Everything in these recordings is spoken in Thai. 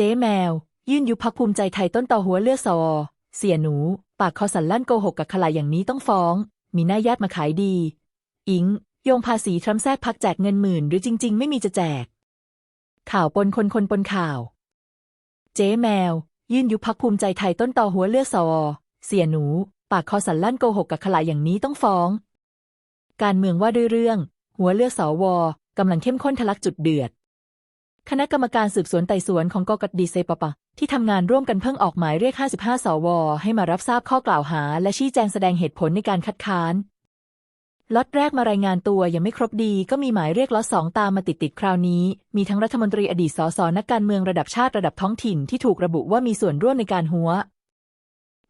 เจ๊แมว ยื่นยุบพักภูมิใจไทยต้นต่อหัวเลือกสวเสียหนู ปากคอสันลั่นโกหกกับขลาอย่างนี้ต้องฟ้อง มีหน้าญาติมาขายดี อิง โยงภาษีทรัมแทรกพักแจกเงินหมื่น หรือจริง ๆ ไม่มีจะแจก ข่าวปนคนคนปนข่าว เจ๊แมว ยื่นยุบพักภูมิใจไทยต้นต่อหัวเลือกสวเสียหนู ปากคอสันลั่นโกหกกับขลาอย่างนี้ต้องฟ้อง การเมืองว่าด้วยเรื่อง หัวเลือกสวกำลังเข้มข้นทะลักจุดเดือด คณะกรรมการสืบสวนไต่สวนของกกดีเซปปะ ที่ทำงานร่วมกันเพิ่งออกหมายเรียก 55 สว ให้มารับทราบข้อกล่าวหา และชี้แจงแสดงเหตุผลในการคัดค้านล็อตแรกมารายงานตัวยังไม่ครบดีก็มีหมายเรียกล็อตสองตามมาติดติดๆคราวนี้ มีทั้งรัฐมนตรีอดีตสสนักการเมืองระดับชาติระดับท้องถิ่นที่ถูกระบุว่ามีส่วนร่วมในการหัว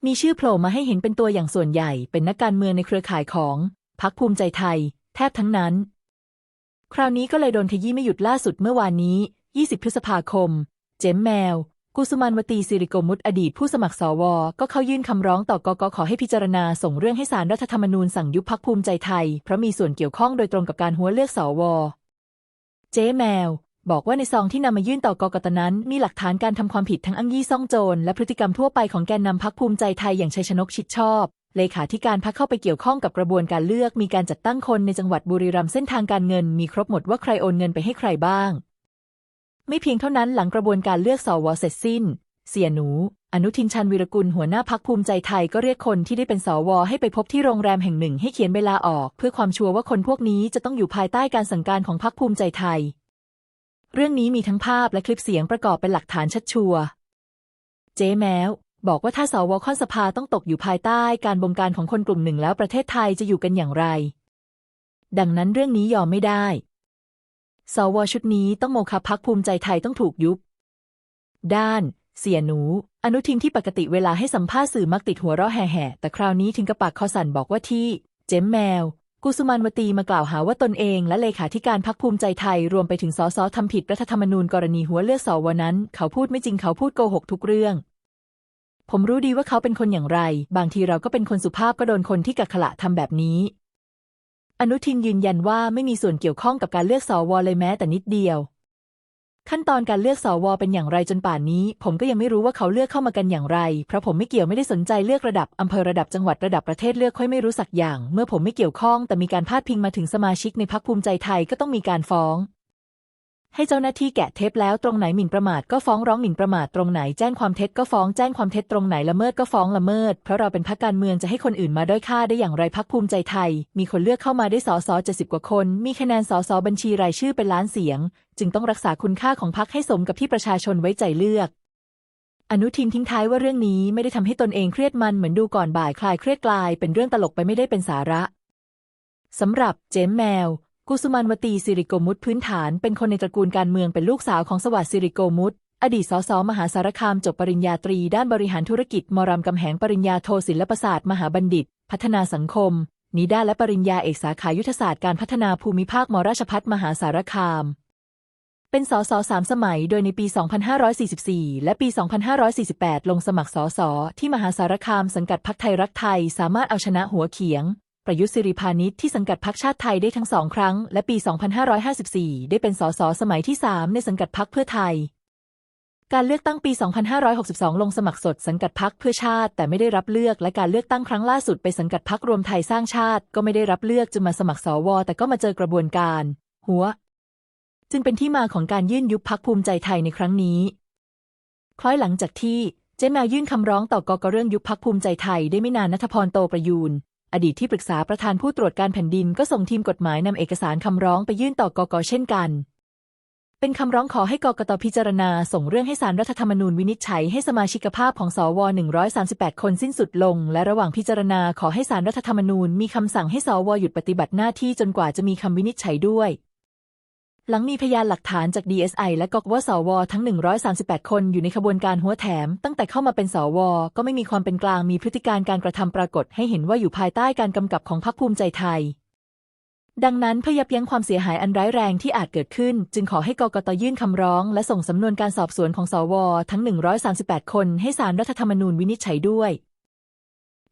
มีชื่อโผล่มาให้เห็นเป็นตัวอย่างส่วนใหญ่ เป็นนักการเมืองในเครือข่ายของพรรคภูมิใจไทย แทบทั้งนั้น คราวนี้ก็เลยโดนขยี้ไม่หยุดล่าสุดเมื่อวานนี้ 20 พฤษภาคม เจมแมว กุสุมันวตีสิริโกมุตอดีตผู้สมัครสว ก็เข้ายื่นคำร้องต่อกกขอให้พิจารณาส่งเรื่องให้สารรัฐธรรมนูญสั่งยุบพักภูมิใจไทย เพราะมีส่วนเกี่ยวข้องโดยตรงกับการหัวเลือกสว เจ๊แมว บอกว่าในซองที่นำมายื่นต่อกกตนั้น มีหลักฐานการทำความผิดทั้งอ้างยี่ซ่องโจรและพฤติกรรมทั่วไปของแกนนำพักภูมิใจไทยอย่างชัยชนกชิดชอบเลขาธิการพักเข้าไปเกี่ยวข้องกับกระบวนการเลือก มีการจัดตั้งคนในจังหวัดบุรีรัมย์เส้นทางการเงิน มีครบหมดว่าใครโอนเงินไปให้ใครบ้าง ไม่เพียงเท่านั้นหลังกระบวนการเลือกสวเสร็จสิ้น เสียหนู อนุทินชันวีรกุลหัวหน้าพักภูมิใจไทยก็เรียกคนที่ได้เป็นสวให้ไปพบที่โรงแรมแห่งหนึ่งให้เขียนเวลาออก เพื่อความชัวร์ว่าคนพวกนี้จะต้องอยู่ภายใต้การสั่งการของพักภูมิใจไทย เรื่องนี้มีทั้งภาพและคลิปเสียงประกอบเป็นหลักฐานชัดชัวเจ๊แมวบอกว่าถ้าสวค่อนสภาต้องตกอยู่ภายใต้การบงการของคนกลุ่มหนึ่งแล้วประเทศไทยจะอยู่กันอย่างไร ดังนั้นเรื่องนี้ยอมไม่ได้ สวชุดนี้ต้องโมฆะพักภูมิใจไทยต้องถูกยุบ ด้าน เสียหนู อนุทินที่ปกติเวลาให้สัมภาษณ์สื่อมักติดหัวเราะแห่ๆแต่คราวนี้ถึงกับปากคอสั่นบอกว่าที่ เจ๊มแมว กุสุมันวตีมากล่าวหาว่าตนเอง และเลขาธิการพักภูมิใจไทยรวมไปถึงสสทำผิดรัฐธรรมนูญกรณีหัวเลือกสวนั้น เขาพูดไม่จริงเขาพูดโกหกทุกเรื่อง ผมรู้ดีว่าเขาเป็นคนอย่างไร บางทีเราก็เป็นคนสุภาพก็โดนคนที่กักขละทำแบบนี้ อนุทินยืนยันว่าไม่มีส่วนเกี่ยวข้องกับการเลือกสวเลยแม้แต่นิดเดียว ขั้นตอนการเลือกสวเป็นอย่างไรจนป่านนี้ ผมก็ยังไม่รู้ว่าเขาเลือกเข้ามากันอย่างไร เพราะผมไม่เกี่ยวไม่ได้สนใจเลือกระดับอำเภอระดับจังหวัดระดับประเทศเลือกค่อยไม่รู้สักอย่าง เมื่อผมไม่เกี่ยวข้อง แต่มีการพาดพิงมาถึงสมาชิกในพักภูมิใจไทยก็ต้องมีการฟ้อง ให้เจ้าหน้าที่แกะเทปแล้วตรงไหนหมิ่นประมาทก็ฟ้องร้องหมิ่นประมาทตรงไหนแจ้งความเท็จก็ฟ้องแจ้งความเท็จตรงไหนละเมิดก็ฟ้องละเมิด เพราะเราเป็นพรรคการเมืองจะให้คนอื่นมาด้อยค่าได้อย่างไรพรรคภูมิใจไทย มีคนเลือกเข้ามาได้สอสอเจ็ดสิบกว่าคน มีคะแนนสอสอบัญชีรายชื่อเป็นล้านเสียง จึงต้องรักษาคุณค่าของพรรคให้สมกับที่ประชาชนไว้ใจเลือกอนุทินทิ้งท้ายว่าเรื่องนี้ไม่ได้ทำให้ตนเองเครียดมันเหมือนดูก่อนบ่ายคลายเครียดกลายเป็นเรื่องตลกไปไม่ได้เป็นสาระสำหรับเจมแมว กุสุมันวตีสิริโกมุตพื้นฐานเป็นคนในตระกูลการเมืองเป็นลูกสาวของสวัสดิ์สิริโกมุตอดีตสสมหาสารคามจบปริญญาตรีด้านบริหารธุรกิจ มรามกำแหงปริญญาโทศิลปศาสตร์ มหาบัณฑิต พัฒนาสังคม นิด้าและปริญญาเอกสาขายุทธศาสตร์การพัฒนาภูมิภาคมราชพัฒมหาสารคาม เป็นสสสามสมัย โดยในปี 2544 และปี 2548 ลงสมัครสสที่มหาสารคามสังกัดพักไทยรักไทย สามารถเอาชนะหัวเขียง ประยุทธ์สิริพานิชที่สังกัดพักชาติไทยได้ทั้งสองครั้ง และปี 2554 ได้เป็นสสสมัยที่ 3 ในสังกัดพักเพื่อไทย การเลือกตั้งปี 2562 ลงสมัครสดสังกัดพักเพื่อชาติ แต่ไม่ได้รับเลือกและการเลือกตั้งครั้งล่าสุดไปสังกัดพักรวมไทยสร้างชาติ ก็ไม่ได้รับเลือกจึงมาสมัครสว แต่ก็มาเจอกระบวนการ หัว จึงเป็นที่มาของการยื่นยุบพักภูมิใจไทยในครั้งนี้คล้อยหลังจากที่เจ๊แมวยื่นคำร้องต่อกกเรื่องยุบพักภูมิใจไทยได้ไม่นานนัทพรโตประยูน อดีตที่ปรึกษาประธานผู้ตรวจการแผ่นดินก็ส่งทีมกฎหมายนำเอกสารคำร้องไปยื่นต่อกกเช่นกัน เป็นคำร้องขอให้กกตพิจารณา ส่งเรื่องให้สารรัฐธรรมนูญวินิจฉัยให้สมาชิกภาพของสว 138 คนสิ้นสุดลง และระหว่างพิจารณาขอให้สารรัฐธรรมนูญมีคำสั่งให้สวหยุดปฏิบัติหน้าที่จนกว่าจะมีคำวินิจฉัยด้วย หลังมีพยานหลักฐานจาก DSI และกกวสว ทั้ง 138 คนอยู่ในขบวนการหัวแถม ตั้งแต่เข้ามาเป็นสว ก็ไม่มีความเป็นกลางมีพฤติการการกระทำปรากฏให้เห็นว่าอยู่ภายใต้การกำกับของพรรคภูมิใจไทย ดังนั้นเพื่อยับยั้งความเสียหายอันร้ายแรงที่อาจเกิดขึ้น จึงขอให้กกตยื่นคำร้อง และส่งสำนวนการสอบสวนของสว ทั้ง 138 คนให้สารรัฐธรรมนูญวินิจฉัยด้วย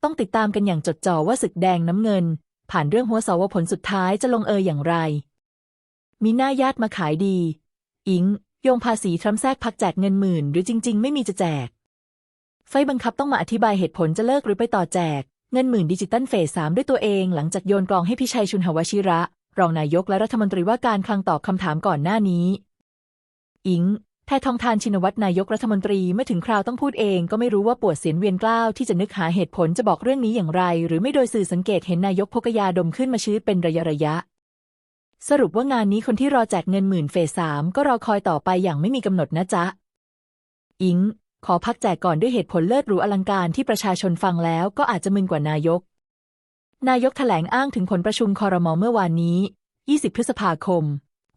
ต้องติดตามกันอย่างจดจ่อว่าศึกแดงน้ำเงิน ผ่านเรื่องหัวสวผลสุดท้ายจะลงเอยอย่างไร มีหน้าญาติมาขายดี อิง โยงภาษีทรัมแทรกพักแจกเงินหมื่น หรือจริง ๆ ไม่มีจะแจก ไฟบังคับต้องมาอธิบายเหตุผลจะเลิกหรือไปต่อแจก เงินหมื่นดิจิตัลเฟสสามด้วยตัวเอง หลังจากโยนกลองให้พิชัยชุนหวชิระ รองนายกและรัฐมนตรีว่าการคลังตอบคำถามก่อนหน้านี้ อิงแพทองทานชินวัตรนายกรัฐมนตรีเมื่อถึงคราวต้องพูดเองก็ไม่รู้ว่าปวดเสียนเวียนกล้าวที่จะนึกหาเหตุผลจะบอกเรื่องนี้อย่างไร หรือไม่โดยสื่อสังเกตเห็นนายกพกยาดมขึ้นมาชื้อเป็นระยะระยะ สรุปว่างานนี้คนที่รอแจกเงินหมื่นเฟสสามก็รอคอยต่อไปอย่างไม่มีกำหนดนะจ๊ะ อิง ขอพักแจกก่อนด้วยเหตุผลเลิศหรูอลังการที่ประชาชนฟังแล้วก็อาจจะมึนกว่านายก นายกแถลงอ้างถึงผลประชุมคอรมอเมื่อวานนี้ 20 พฤษภาคม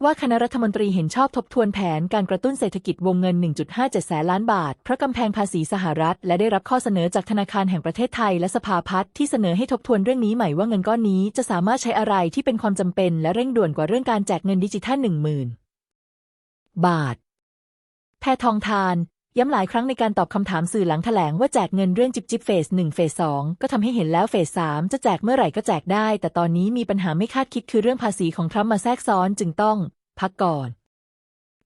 ว่าคณะรัฐมนตรีเห็นชอบทบทวนแผนการกระตุ้นเศรษฐกิจวงเงิน 1.57 แสนล้านบาท เพราะกำแพงภาษีสหรัฐ และได้รับข้อเสนอจากธนาคารแห่งประเทศไทยและสภาพัฒน์ที่เสนอให้ทบทวนเรื่องนี้ใหม่ว่าเงินก้อนนี้จะสามารถใช้อะไรที่เป็นความจำเป็นและเร่งด่วนกว่าเรื่องการแจกเงินดิจิทัล10,000 บาท แพทองทาน ย้ำหลายครั้งในการตอบคำถามสื่อหลังแถลงว่าแจกเงินเรื่องจิบจิบเฟสหนึ่งเฟสสองก็ทำให้เห็นแล้วเฟสสามจะแจกเมื่อไหร่ก็แจกได้ แต่ตอนนี้มีปัญหาไม่คาดคิดคือเรื่องภาษีของทรัมป์มาแทรกซ้อนจึงต้อง พักก่อน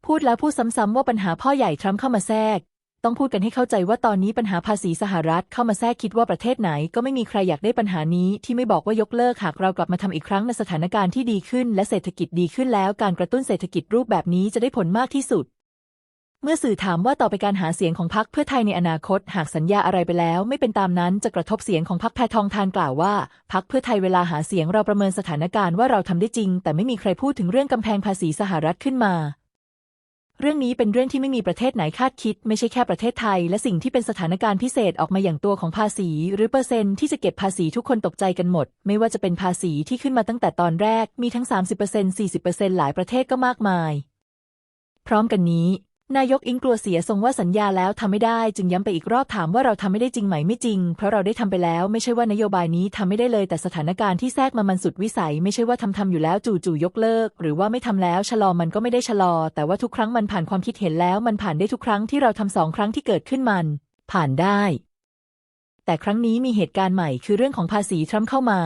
พูดแล้วพูดซ้ำๆว่าปัญหาพ่อใหญ่ทรัมป์เข้ามาแทรก ต้องพูดกันให้เข้าใจว่าตอนนี้ปัญหาภาษีสหรัฐเข้ามาแทรกคิดว่าประเทศไหน ก็ไม่มีใครอยากได้ปัญหานี้ที่ไม่บอกว่ายกเลิกหากเรากลับมาทำอีกครั้งในสถานการณ์ที่ดีขึ้น และเศรษฐกิจดีขึ้นแล้วการกระตุ้นเศรษฐกิจรูปแบบนี้จะได้ผลมากที่สุด เมื่อสื่อถามว่าต่อไปการหาเสียงของพรรคเพื่อไทยในอนาคต หากสัญญาอะไรไปแล้ว ไม่เป็นตามนั้นจะกระทบเสียงของพรรคแพทองทานกล่าวว่าพรรคเพื่อไทยเวลาหาเสียงเราประเมินสถานการณ์ว่าเราทำได้จริง แต่ไม่มีใครพูดถึงเรื่องกำแพงภาษีสหรัฐขึ้นมา เรื่องนี้เป็นเรื่องที่ไม่มีประเทศไหนคาดคิด ไม่ใช่แค่ประเทศไทย และสิ่งที่เป็นสถานการณ์พิเศษออกมาอย่างตัวของภาษี หรือเปอร์เซ็นต์ที่จะเก็บภาษีทุกคนตกใจกันหมด ไม่ว่าจะเป็นภาษีที่ขึ้นมาตั้งแต่ตอนแรก มีทั้ง 30% 40%หลายประเทศก็มากมาย พร้อมกันนี้ นายกอิงกลัวเสียทรงว่าสัญญาแล้วทำไม่ได้ จึงย้ำไปอีกรอบถามว่าเราทำไม่ได้จริงไหมไม่จริง เพราะเราได้ทำไปแล้ว ไม่ใช่ว่านโยบายนี้ทำไม่ได้เลยแต่สถานการณ์ที่แทรกมามันสุดวิสัย ไม่ใช่ว่าทำทำอยู่แล้วจู่ๆยกเลิก หรือว่าไม่ทำแล้วชะลอมันก็ไม่ได้ชะลอ แต่ว่าทุกครั้งมันผ่านความคิดเห็นแล้วมันผ่านได้ทุกครั้งที่เราทำสองครั้งที่เกิดขึ้นมัน ผ่านได้ แต่ครั้งนี้มีเหตุการณ์ใหม่คือเรื่องของภาษีทรัมป์เข้ามา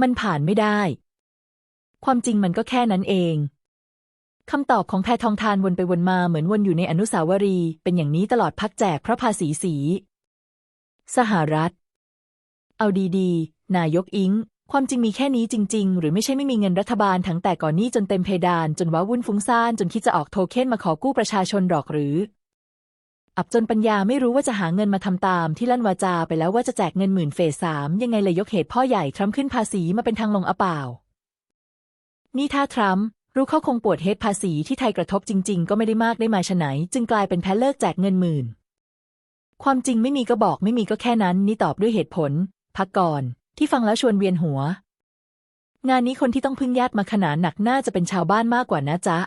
มันผ่านไม่ได้ ความจริงมันก็แค่นั้นเอง คำตอบของแพทองทานวนไปวนมาเหมือนวนอยู่ในอนุสาวรีย์เป็นอย่างนี้ตลอดพักแจกเพราะภาษีสี สหรัฐ เอาดีๆ นายกอิง ความจริงมีแค่นี้จริง ๆ หรือไม่ใช่ไม่มีเงินรัฐบาลทั้งแต่ก่อนนี้จนเต็มเพดาน จนว้าวุ่นฟุ้งซ่านจนคิดจะออกโทเค็นมาขอกู้ประชาชนหรอกหรือ อับจนปัญญาไม่รู้ว่าจะหาเงินมาทำตามที่ลั่นวาจาไปแล้วว่าจะแจกเงินหมื่นเฟสสามยังไงเลยยกเหตุพ่อใหญ่ทรัมป์ขึ้นภาษีมาเป็นทางลงอเปล่านี่ถ้าทรัมป์ รู้เขาคงปวดเฮดภาษีที่ไทยกระทบจริง ๆ ก็ไม่ได้มากได้มาฉะไหน จึงกลายเป็นแพ้เลิกแจกเงินหมื่น ความจริงไม่มีก็บอกไม่มีก็แค่นั้น นี่ตอบด้วยเหตุผล พักก่อน ที่ฟังแล้วชวนเวียนหัว งานนี้คนที่ต้องพึ่งญาติมาขนาดหนักน่าจะเป็นชาวบ้านมากกว่านะจ๊ะ